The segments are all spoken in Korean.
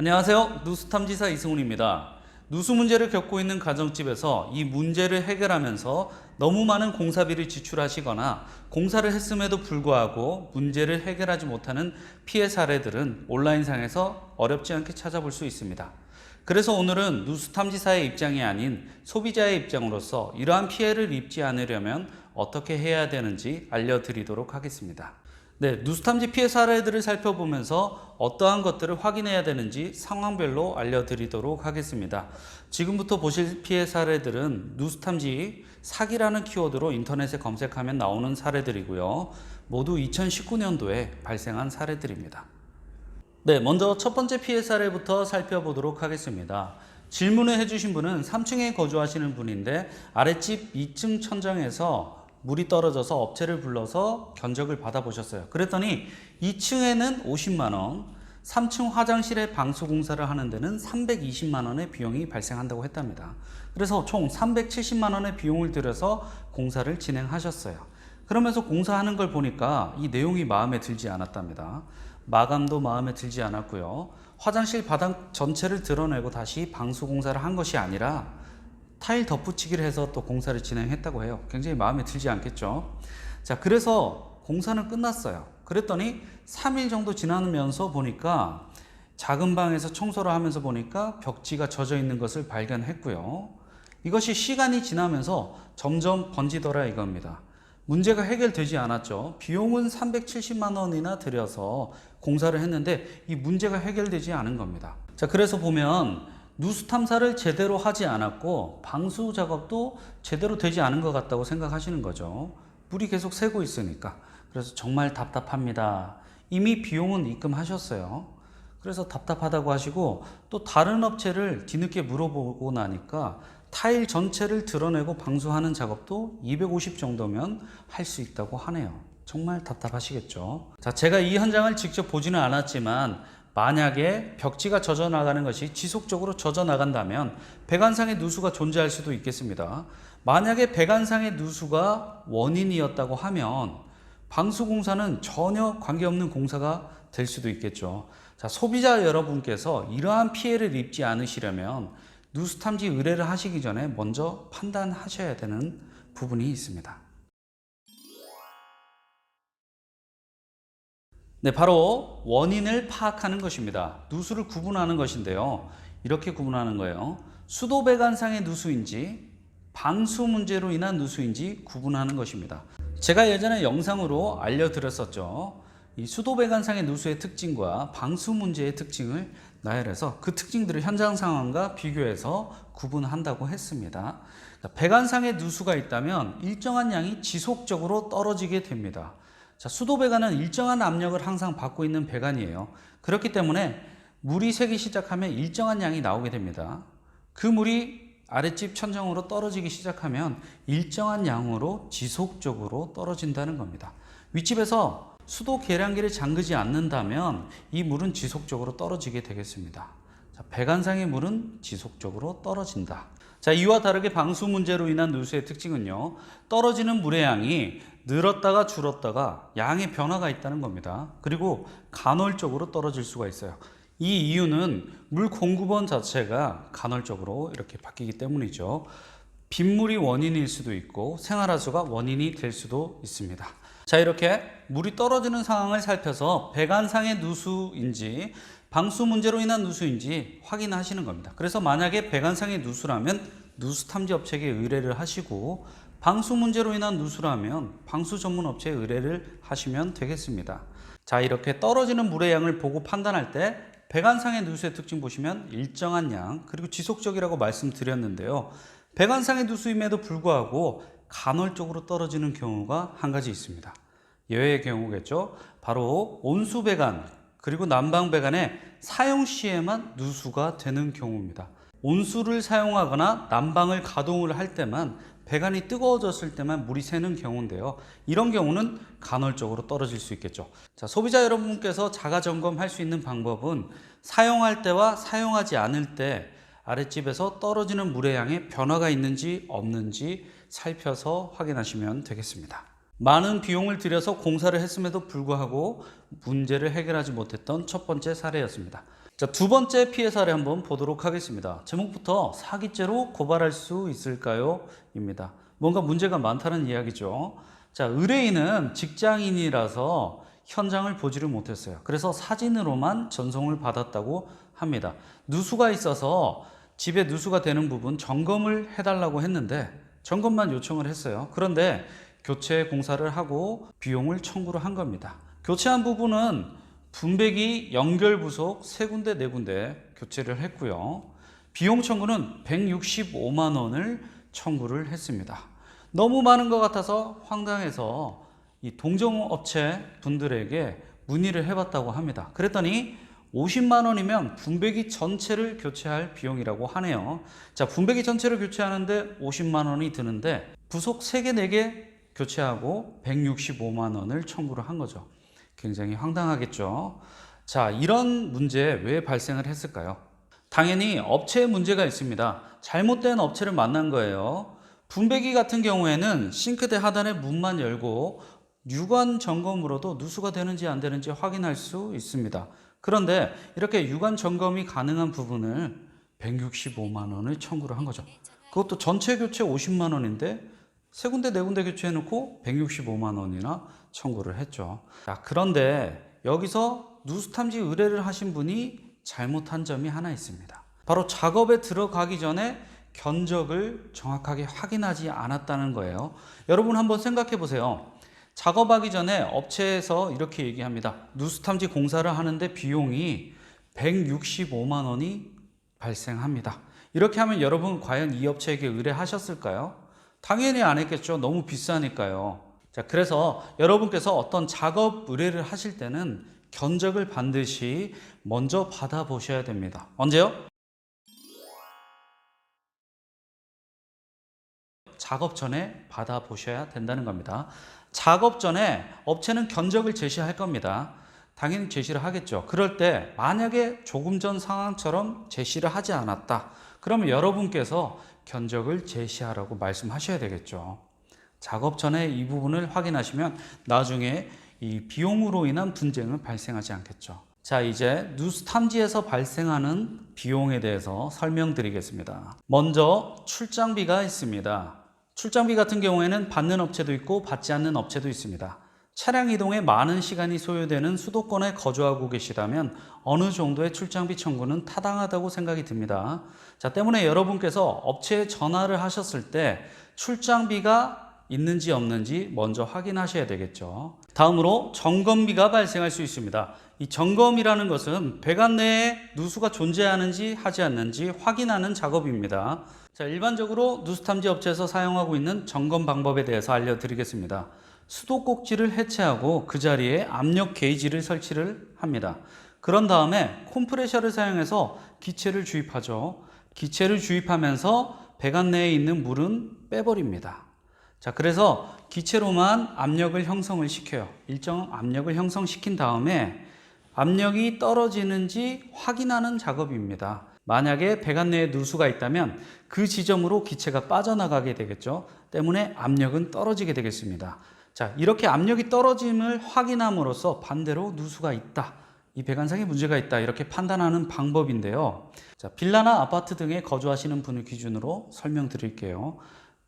안녕하세요. 누수탐지사 이승훈입니다. 누수 문제를 겪고 있는 가정집에서 이 문제를 해결하면서 너무 많은 공사비를 지출하시거나 공사를 했음에도 불구하고 문제를 해결하지 못하는 피해 사례들은 온라인상에서 어렵지 않게 찾아볼 수 있습니다. 그래서 오늘은 누수탐지사의 입장이 아닌 소비자의 입장으로서 이러한 피해를 입지 않으려면 어떻게 해야 되는지 알려드리도록 하겠습니다. 네, 누수탐지 피해 사례들을 살펴보면서 어떠한 것들을 확인해야 되는지 상황별로 알려드리도록 하겠습니다. 지금부터 보실 피해 사례들은 누수탐지 사기라는 키워드로 인터넷에 검색하면 나오는 사례들이고요. 모두 2019년도에 발생한 사례들입니다. 네, 먼저 첫 번째 피해 사례부터 살펴보도록 하겠습니다. 질문을 해주신 분은 3층에 거주하시는 분인데 아랫집 2층 천장에서 물이 떨어져서 업체를 불러서 견적을 받아보셨어요. 그랬더니 2층에는 50만 원, 3층 화장실에 방수 공사를 하는 데는 320만 원의 비용이 발생한다고 했답니다. 그래서 총 370만 원의 비용을 들여서 공사를 진행하셨어요. 그러면서 공사하는 걸 보니까 이 내용이 마음에 들지 않았답니다. 마감도 마음에 들지 않았고요. 화장실 바닥 전체를 드러내고 다시 방수 공사를 한 것이 아니라 타일 덧붙이기를 해서 또 공사를 진행했다고 해요. 굉장히 마음에 들지 않겠죠. 자, 그래서 공사는 끝났어요. 그랬더니 3일 정도 지나면서 보니까 작은 방에서 청소를 하면서 보니까 벽지가 젖어 있는 것을 발견했고요. 이것이 시간이 지나면서 점점 번지더라 이겁니다. 문제가 해결되지 않았죠. 비용은 370만 원이나 들여서 공사를 했는데 이 문제가 해결되지 않은 겁니다. 자, 그래서 보면 누수 탐사를 제대로 하지 않았고 방수 작업도 제대로 되지 않은 것 같다고 생각하시는 거죠. 물이 계속 새고 있으니까. 그래서 정말 답답합니다. 이미 비용은 입금하셨어요. 그래서 답답하다고 하시고 또 다른 업체를 뒤늦게 물어보고 나니까 타일 전체를 드러내고 방수하는 작업도 250 정도면 할 수 있다고 하네요. 정말 답답하시겠죠. 자, 제가 이 현장을 직접 보지는 않았지만 만약에 벽지가 젖어 나가는 것이 지속적으로 젖어 나간다면 배관상의 누수가 존재할 수도 있겠습니다. 만약에 배관상의 누수가 원인이었다고 하면 방수 공사는 전혀 관계없는 공사가 될 수도 있겠죠. 자, 소비자 여러분께서 이러한 피해를 입지 않으시려면 누수 탐지 의뢰를 하시기 전에 먼저 판단하셔야 되는 부분이 있습니다. 네, 바로 원인을 파악하는 것입니다. 누수를 구분하는 것인데요. 이렇게 구분하는 거예요. 수도 배관상의 누수인지 방수 문제로 인한 누수인지 구분하는 것입니다. 제가 예전에 영상으로 알려드렸었죠. 이 수도 배관상의 누수의 특징과 방수 문제의 특징을 나열해서 그 특징들을 현장 상황과 비교해서 구분한다고 했습니다. 배관상의 누수가 있다면 일정한 양이 지속적으로 떨어지게 됩니다. 자, 수도 배관은 일정한 압력을 항상 받고 있는 배관이에요. 그렇기 때문에 물이 새기 시작하면 일정한 양이 나오게 됩니다. 그 물이 아랫집 천정으로 떨어지기 시작하면 일정한 양으로 지속적으로 떨어진다는 겁니다. 윗집에서 수도 계량기를 잠그지 않는다면 이 물은 지속적으로 떨어지게 되겠습니다. 자, 배관상의 물은 지속적으로 떨어진다. 자, 이와 다르게 방수 문제로 인한 누수의 특징은요. 떨어지는 물의 양이 늘었다가 줄었다가 양의 변화가 있다는 겁니다. 그리고 간헐적으로 떨어질 수가 있어요. 이 이유는 물 공급원 자체가 간헐적으로 이렇게 바뀌기 때문이죠. 빗물이 원인일 수도 있고 생활하수가 원인이 될 수도 있습니다. 자, 이렇게 물이 떨어지는 상황을 살펴서 배관상의 누수인지 방수 문제로 인한 누수인지 확인하시는 겁니다. 그래서 만약에 배관상의 누수라면 누수 탐지 업체에 의뢰를 하시고 방수 문제로 인한 누수라면 방수 전문 업체에 의뢰를 하시면 되겠습니다. 자, 이렇게 떨어지는 물의 양을 보고 판단할 때 배관상의 누수의 특징 보시면 일정한 양 그리고 지속적이라고 말씀드렸는데요. 배관상의 누수임에도 불구하고 간헐적으로 떨어지는 경우가 한 가지 있습니다. 예외의 경우겠죠. 바로 온수 배관 그리고 난방 배관의 사용 시에만 누수가 되는 경우입니다. 온수를 사용하거나 난방을 가동을 할 때만 배관이 뜨거워졌을 때만 물이 새는 경우인데요. 이런 경우는 간헐적으로 떨어질 수 있겠죠. 자, 소비자 여러분께서 자가 점검할 수 있는 방법은 사용할 때와 사용하지 않을 때 아랫집에서 떨어지는 물의 양에 변화가 있는지 없는지 살펴서 확인하시면 되겠습니다. 많은 비용을 들여서 공사를 했음에도 불구하고 문제를 해결하지 못했던 첫 번째 사례였습니다. 자, 두 번째 피해 사례 한번 보도록 하겠습니다. 제목부터 사기죄로 고발할 수 있을까요? 입니다. 뭔가 문제가 많다는 이야기죠. 자, 의뢰인은 직장인이라서 현장을 보지를 못했어요. 그래서 사진으로만 전송을 받았다고 합니다. 누수가 있어서 집에 누수가 되는 부분 점검을 해달라고 했는데 점검만 요청을 했어요. 그런데 교체 공사를 하고 비용을 청구를 한 겁니다. 교체한 부분은 분배기 연결 부속 세 군데 네 군데 교체를 했고요. 비용 청구는 165만 원을 청구를 했습니다. 너무 많은 것 같아서 황당해서 이 동정업체 분들에게 문의를 해봤다고 합니다. 그랬더니 50만 원이면 분배기 전체를 교체할 비용이라고 하네요. 자, 분배기 전체를 교체하는데 50만 원이 드는데 부속 3개, 4개 교체하고 165만 원을 청구를 한 거죠. 굉장히 황당하겠죠. 자, 이런 문제 왜 발생을 했을까요? 당연히 업체에 문제가 있습니다. 잘못된 업체를 만난 거예요. 분배기 같은 경우에는 싱크대 하단의 문만 열고 유관 점검으로도 누수가 되는지 안 되는지 확인할 수 있습니다. 그런데 이렇게 유관 점검이 가능한 부분을 165만 원을 청구를 한 거죠. 그것도 전체 교체 50만 원인데 세 군데 네 군데 교체해 놓고 165만 원이나 청구를 했죠. 자, 그런데 여기서 누수 탐지 의뢰를 하신 분이 잘못한 점이 하나 있습니다. 바로 작업에 들어가기 전에 견적을 정확하게 확인하지 않았다는 거예요. 여러분 한번 생각해 보세요. 작업하기 전에 업체에서 이렇게 얘기합니다. 누수 탐지 공사를 하는데 비용이 165만 원이 발생합니다. 이렇게 하면 여러분 과연 이 업체에게 의뢰하셨을까요? 당연히 안 했겠죠. 너무 비싸니까요. 자, 그래서 여러분께서 어떤 작업 의뢰를 하실 때는 견적을 반드시 먼저 받아보셔야 됩니다. 언제요? 작업 전에 받아보셔야 된다는 겁니다. 작업 전에 업체는 견적을 제시할 겁니다. 당연히 제시를 하겠죠. 그럴 때 만약에 조금 전 상황처럼 제시를 하지 않았다. 그러면 여러분께서 견적을 제시하라고 말씀하셔야 되겠죠. 작업 전에 이 부분을 확인하시면 나중에 이 비용으로 인한 분쟁은 발생하지 않겠죠. 자, 이제 누수 탐지에서 발생하는 비용에 대해서 설명드리겠습니다. 먼저 출장비가 있습니다. 출장비 같은 경우에는 받는 업체도 있고 받지 않는 업체도 있습니다. 차량 이동에 많은 시간이 소요되는 수도권에 거주하고 계시다면 어느 정도의 출장비 청구는 타당하다고 생각이 듭니다. 자, 때문에 여러분께서 업체에 전화를 하셨을 때 출장비가 있는지 없는지 먼저 확인하셔야 되겠죠. 다음으로 점검비가 발생할 수 있습니다. 이 점검이라는 것은 배관 내에 누수가 존재하는지 하지 않는지 확인하는 작업입니다. 자, 일반적으로 누수 탐지 업체에서 사용하고 있는 점검 방법에 대해서 알려드리겠습니다. 수도 꼭지를 해체하고 그 자리에 압력 게이지를 설치를 합니다. 그런 다음에 콤프레셔를 사용해서 기체를 주입하죠. 기체를 주입하면서 배관 내에 있는 물은 빼버립니다. 자, 그래서 기체로만 압력을 형성을 시켜요. 일정 압력을 형성시킨 다음에 압력이 떨어지는지 확인하는 작업입니다. 만약에 배관 내에 누수가 있다면 그 지점으로 기체가 빠져나가게 되겠죠. 때문에 압력은 떨어지게 되겠습니다. 자, 이렇게 압력이 떨어짐을 확인함으로써 반대로 누수가 있다. 이 배관상에 문제가 있다. 이렇게 판단하는 방법인데요. 자, 빌라나 아파트 등에 거주하시는 분을 기준으로 설명드릴게요.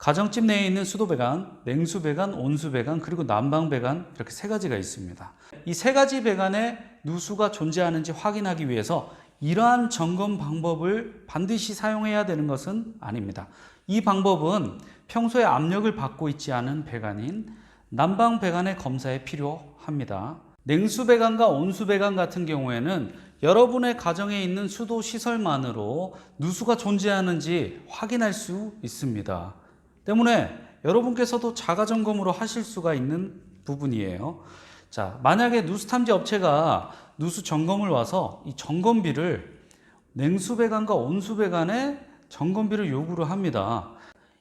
가정집 내에 있는 수도 배관, 냉수 배관, 온수 배관, 그리고 난방 배관 이렇게 세 가지가 있습니다. 이 세 가지 배관에 누수가 존재하는지 확인하기 위해서 이러한 점검 방법을 반드시 사용해야 되는 것은 아닙니다. 이 방법은 평소에 압력을 받고 있지 않은 배관인 난방 배관의 검사에 필요합니다. 냉수 배관과 온수 배관 같은 경우에는 여러분의 가정에 있는 수도 시설만으로 누수가 존재하는지 확인할 수 있습니다. 때문에 여러분께서도 자가 점검으로 하실 수가 있는 부분이에요. 자, 만약에 누수 탐지 업체가 누수 점검을 와서 이 점검비를 냉수 배관과 온수 배관에 점검비를 요구를 합니다.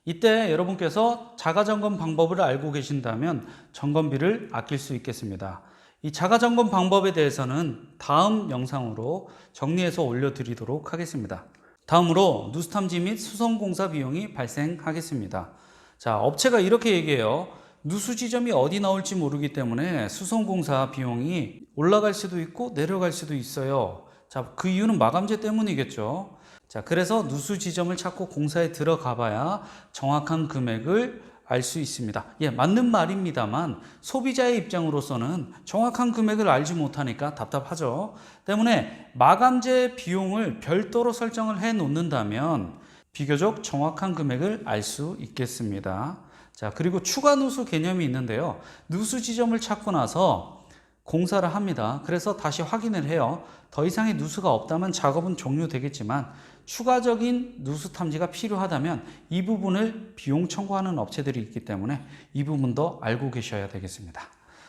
이때 여러분께서 자가 점검 방법을 알고 계신다면 점검비를 아낄 수 있겠습니다. 이 자가 점검 방법에 대해서는 다음 영상으로 정리해서 올려드리도록 하겠습니다. 다음으로 누수탐지 및 수송공사 비용이 발생하겠습니다. 자, 업체가 이렇게 얘기해요. 누수 지점이 어디 나올지 모르기 때문에 수송공사 비용이 올라갈 수도 있고 내려갈 수도 있어요. 자, 그 이유는 마감재 때문이겠죠. 자, 그래서 누수 지점을 찾고 공사에 들어가 봐야 정확한 금액을 알 수 있습니다. 예, 맞는 말입니다만 소비자의 입장으로서는 정확한 금액을 알지 못하니까 답답하죠. 때문에 마감재 비용을 별도로 설정을 해 놓는다면 비교적 정확한 금액을 알 수 있겠습니다. 자, 그리고 추가 누수 개념이 있는데요. 누수 지점을 찾고 나서 공사를 합니다. 그래서 다시 확인을 해요. 더 이상의 누수가 없다면 작업은 종료되겠지만 추가적인 누수 탐지가 필요하다면 이 부분을 비용 청구하는 업체들이 있기 때문에 이 부분도 알고 계셔야 되겠습니다.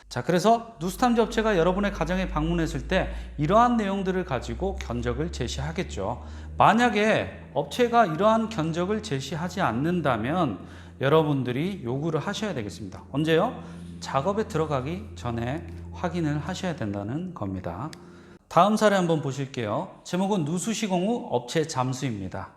자, 그래서 누수 탐지 업체가 여러분의 가정에 방문했을 때 이러한 내용들을 가지고 견적을 제시하겠죠. 만약에 업체가 이러한 견적을 제시하지 않는다면 여러분들이 요구를 하셔야 되겠습니다. 언제요? 작업에 들어가기 전에 확인을 하셔야 된다는 겁니다. 다음 사례 한번 보실게요. 제목은 누수 시공 후 업체 잠수입니다.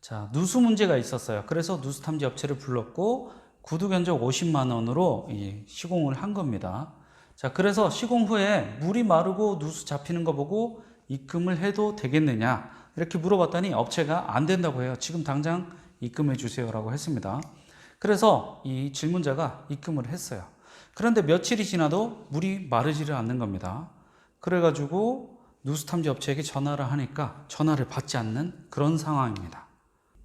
자, 누수 문제가 있었어요. 그래서 누수 탐지 업체를 불렀고 구두 견적 50만 원으로 이 시공을 한 겁니다. 자, 그래서 시공 후에 물이 마르고 누수 잡히는 거 보고 입금을 해도 되겠느냐 이렇게 물어봤더니 업체가 안 된다고 해요. 지금 당장 입금해 주세요라고 했습니다. 그래서 이 질문자가 입금을 했어요. 그런데 며칠이 지나도 물이 마르지를 않는 겁니다. 그래가지고 누수탐지 업체에게 전화를 하니까 전화를 받지 않는 그런 상황입니다.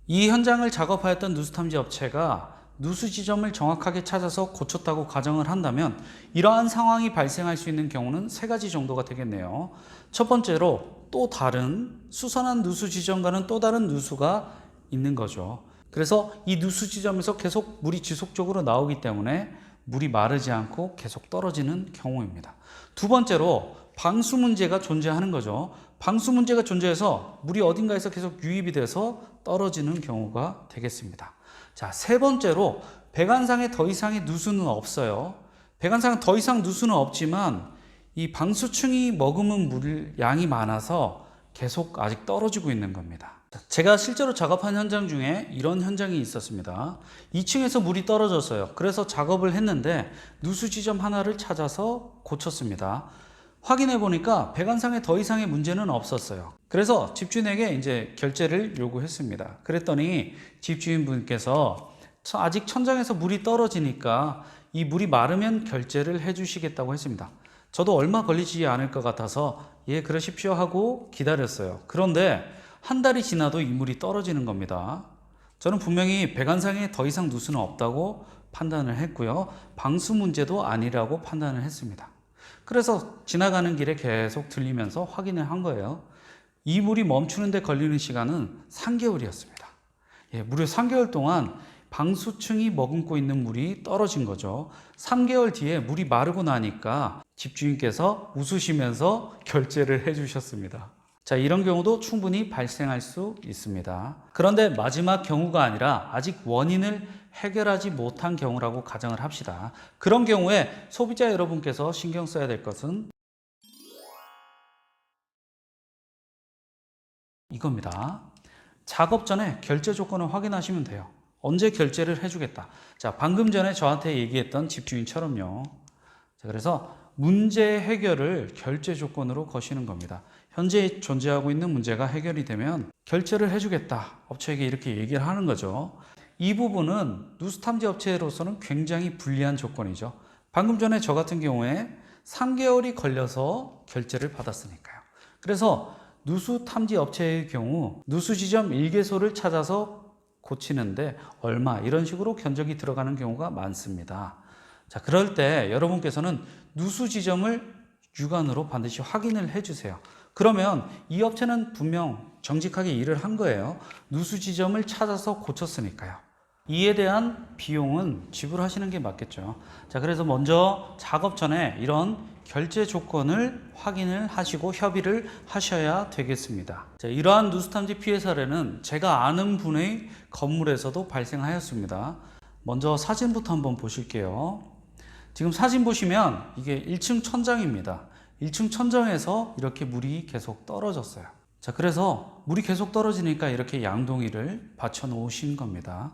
이 현장을 작업하였던 누수탐지 업체가 누수 지점을 정확하게 찾아서 고쳤다고 가정을 한다면 이러한 상황이 발생할 수 있는 경우는 세 가지 정도가 되겠네요. 첫 번째로 또 다른 수선한 누수 지점과는 또 다른 누수가 있는 거죠. 그래서 이 누수 지점에서 계속 물이 지속적으로 나오기 때문에 물이 마르지 않고 계속 떨어지는 경우입니다. 두 번째로 방수 문제가 존재하는 거죠. 방수 문제가 존재해서 물이 어딘가에서 계속 유입이 돼서 떨어지는 경우가 되겠습니다. 자, 세 번째로 배관상에 더 이상의 누수는 없어요. 배관상에 더 이상 누수는 없지만 이 방수층이 머금은 물 양이 많아서 계속 아직 떨어지고 있는 겁니다. 제가 실제로 작업한 현장 중에 이런 현장이 있었습니다. 2층에서 물이 떨어졌어요. 그래서 작업을 했는데 누수 지점 하나를 찾아서 고쳤습니다. 확인해 보니까 배관상에 더 이상의 문제는 없었어요. 그래서 집주인에게 이제 결제를 요구했습니다. 그랬더니 집주인분께서 아직 천장에서 물이 떨어지니까 이 물이 마르면 결제를 해 주시겠다고 했습니다. 저도 얼마 걸리지 않을 것 같아서 예, 그러십시오 하고 기다렸어요. 그런데 한 달이 지나도 이 물이 떨어지는 겁니다. 저는 분명히 배관상에 더 이상 누수는 없다고 판단을 했고요. 방수 문제도 아니라고 판단을 했습니다. 그래서 지나가는 길에 계속 들리면서 확인을 한 거예요. 이 물이 멈추는데 걸리는 시간은 3개월이었습니다. 예, 무려 3개월 동안 방수층이 머금고 있는 물이 떨어진 거죠. 3개월 뒤에 물이 마르고 나니까 집주인께서 웃으시면서 결제를 해주셨습니다. 자, 이런 경우도 충분히 발생할 수 있습니다. 그런데 마지막 경우가 아니라 아직 원인을 해결하지 못한 경우라고 가정을 합시다. 그런 경우에 소비자 여러분께서 신경 써야 될 것은 이겁니다. 작업 전에 결제 조건을 확인하시면 돼요. 언제 결제를 해주겠다. 자, 방금 전에 저한테 얘기했던 집주인처럼요. 자, 그래서 문제 해결을 결제 조건으로 거시는 겁니다. 현재 존재하고 있는 문제가 해결이 되면 결제를 해주겠다. 업체에게 이렇게 얘기를 하는 거죠. 이 부분은 누수탐지 업체로서는 굉장히 불리한 조건이죠. 방금 전에 저 같은 경우에 3개월이 걸려서 결제를 받았으니까요. 그래서 누수 탐지 업체의 경우 누수 지점 일개소를 찾아서 고치는데 얼마 이런 식으로 견적이 들어가는 경우가 많습니다. 자, 그럴 때 여러분께서는 누수 지점을 육안으로 반드시 확인을 해 주세요. 그러면 이 업체는 분명 정직하게 일을 한 거예요. 누수 지점을 찾아서 고쳤으니까요. 이에 대한 비용은 지불하시는 게 맞겠죠. 자, 그래서 먼저 작업 전에 이런 결제 조건을 확인을 하시고 협의를 하셔야 되겠습니다. 자, 이러한 누수탐지 피해 사례는 제가 아는 분의 건물에서도 발생하였습니다. 먼저 사진부터 한번 보실게요. 지금 사진 보시면 이게 1층 천장입니다. 1층 천장에서 이렇게 물이 계속 떨어졌어요. 자, 그래서 물이 계속 떨어지니까 이렇게 양동이를 받쳐 놓으신 겁니다.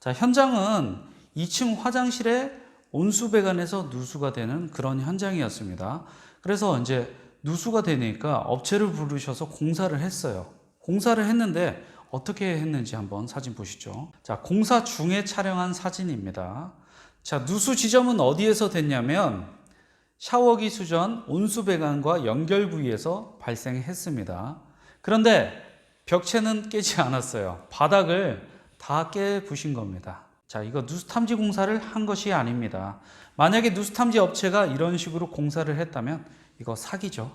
자, 현장은 2층 화장실에 온수 배관에서 누수가 되는 그런 현장이었습니다. 그래서 이제 누수가 되니까 업체를 부르셔서 공사를 했어요. 공사를 했는데 어떻게 했는지 한번 사진 보시죠. 자, 공사 중에 촬영한 사진입니다. 자, 누수 지점은 어디에서 됐냐면 샤워기 수전 온수 배관과 연결 부위에서 발생했습니다. 그런데 벽체는 깨지 않았어요. 바닥을 다 깨부신 겁니다. 자, 이거 누수 탐지 공사를 한 것이 아닙니다. 만약에 누수 탐지 업체가 이런 식으로 공사를 했다면 이거 사기죠.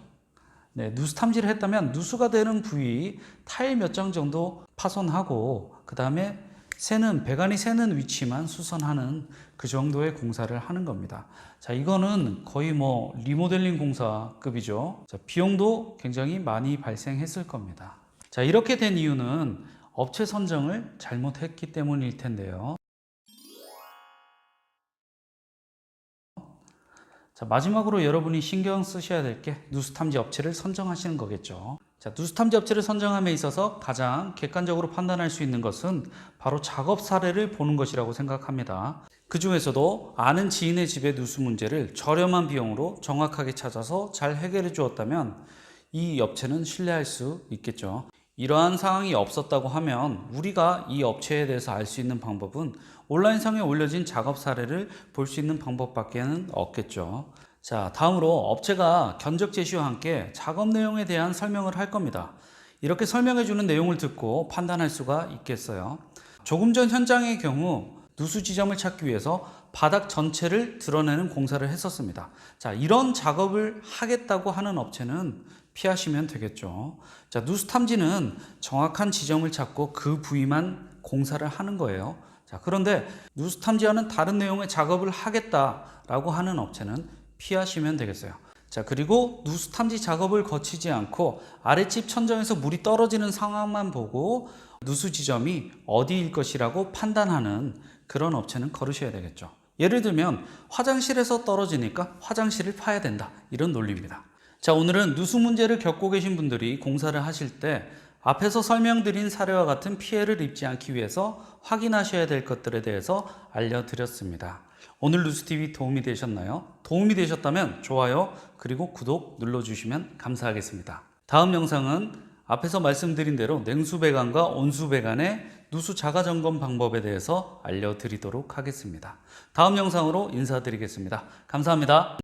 네, 누수 탐지를 했다면 누수가 되는 부위 타일 몇 장 정도 파손하고 그 다음에 새는 배관이 새는 위치만 수선하는 그 정도의 공사를 하는 겁니다. 자, 이거는 거의 뭐 리모델링 공사급이죠. 자, 비용도 굉장히 많이 발생했을 겁니다. 자, 이렇게 된 이유는 업체 선정을 잘못했기 때문일 텐데요. 자, 마지막으로 여러분이 신경 쓰셔야 될 게 누수 탐지 업체를 선정하시는 거겠죠. 자, 누수 탐지 업체를 선정함에 있어서 가장 객관적으로 판단할 수 있는 것은 바로 작업 사례를 보는 것이라고 생각합니다. 그 중에서도 아는 지인의 집의 누수 문제를 저렴한 비용으로 정확하게 찾아서 잘 해결해 주었다면 이 업체는 신뢰할 수 있겠죠. 이러한 상황이 없었다고 하면 우리가 이 업체에 대해서 알 수 있는 방법은 온라인상에 올려진 작업 사례를 볼 수 있는 방법밖에는 없겠죠. 자, 다음으로 업체가 견적 제시와 함께 작업 내용에 대한 설명을 할 겁니다. 이렇게 설명해 주는 내용을 듣고 판단할 수가 있겠어요. 조금 전 현장의 경우 누수 지점을 찾기 위해서 바닥 전체를 드러내는 공사를 했었습니다. 자, 이런 작업을 하겠다고 하는 업체는 피하시면 되겠죠. 자, 누수 탐지는 정확한 지점을 찾고 그 부위만 공사를 하는 거예요. 자, 그런데 누수 탐지와는 다른 내용의 작업을 하겠다라고 하는 업체는 피하시면 되겠어요. 자, 그리고 누수 탐지 작업을 거치지 않고 아랫집 천정에서 물이 떨어지는 상황만 보고 누수 지점이 어디일 것이라고 판단하는 그런 업체는 거르셔야 되겠죠. 예를 들면 화장실에서 떨어지니까 화장실을 파야 된다. 이런 논리입니다. 자, 오늘은 누수 문제를 겪고 계신 분들이 공사를 하실 때 앞에서 설명드린 사례와 같은 피해를 입지 않기 위해서 확인하셔야 될 것들에 대해서 알려드렸습니다. 오늘 누수TV 도움이 되셨나요? 도움이 되셨다면 좋아요, 그리고 구독 눌러주시면 감사하겠습니다. 다음 영상은 앞에서 말씀드린 대로 냉수 배관과 온수 배관의 누수 자가 점검 방법에 대해서 알려드리도록 하겠습니다. 다음 영상으로 인사드리겠습니다. 감사합니다.